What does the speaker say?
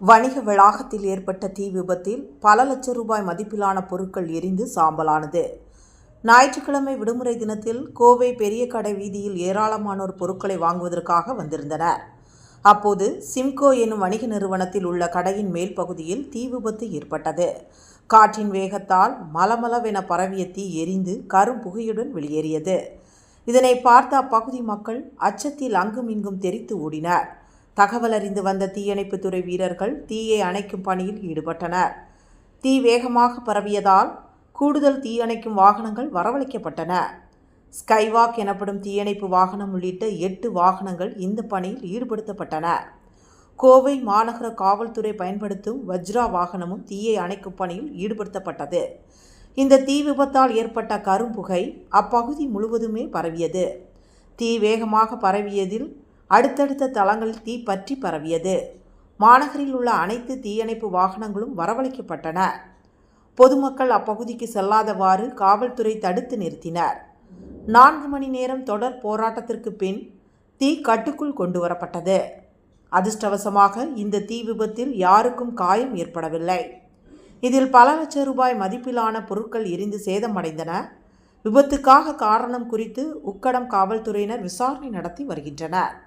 வணிக வளாகத்தில் ஏற்பட்ட தீ விபத்தில் பல லட்சம் ரூபாய் மதிப்பிலான பொருட்கள் எரிந்து சாம்பலானது. ஞாயிற்றுக்கிழமை விடுமுறை தினத்தில் கோவை பெரிய கடை வீதியில் ஏராளமானோர் பொருட்களை வாங்குவதற்காக வந்திருந்தனர். அப்போது சிம்கோ எனும் வணிக நிறுவனத்தில் உள்ள கடையின் மேல் பகுதியில் தீ விபத்து ஏற்பட்டது. காற்றின் வேகத்தால் மலமளவென பரவிய தீ எரிந்து கரும் புகையுடன் வெளியேறியது. இதனை பார்த்த அப்பகுதி மக்கள் அச்சத்தில் அங்கும் இங்கும் தெரித்து ஓடினர். தகவல் அறிந்து வந்த தீயணைப்புத்துறை வீரர்கள் தீயை அணைக்கும் பணியில் ஈடுபட்டனர். தீ வேகமாக பரவியதால் கூடுதல் தீயணைக்கும் வாகனங்கள் வரவழைக்கப்பட்டன. ஸ்கைவாக் எனப்படும் தீயணைப்பு வாகனம் உள்ளிட்ட எட்டு வாகனங்கள் இந்த பணியில் ஈடுபடுத்தப்பட்டன. கோவை மாநகர காவல்துறை பயன்படுத்தும் வஜ்ரா வாகனமும் தீயை அணைக்கும் பணியில் ஈடுபடுத்தப்பட்டது. இந்த தீ விபத்தால் ஏற்பட்ட கரும்புகை அப்பகுதி முழுவதுமே பரவியது. தீ வேகமாக பரவியதில் அடுத்தடுத்த தளங்களில் தீ பற்றி பரவியது. மாநகரில் உள்ள அனைத்து தீயணைப்பு வாகனங்களும் வரவழைக்கப்பட்டன. பொதுமக்கள் அப்பகுதிக்கு செல்லாதவாறு காவல்துறை தடுத்து நிறுத்தினர். நான்கு மணி நேரம் தொடர் போராட்டத்திற்கு பின் தீ கட்டுக்குள் கொண்டு வரப்பட்டது. அதிர்ஷ்டவசமாக இந்த தீ விபத்தில் யாருக்கும் காயம் ஏற்படவில்லை. இதில் பல லட்சம் ரூபாய் மதிப்பிலான பொருட்கள் எரிந்து சேதமடைந்தன. விபத்துக்காக காரணம் குறித்து உக்கடம் காவல்துறையினர் விசாரணை நடத்தி வருகின்றனர்.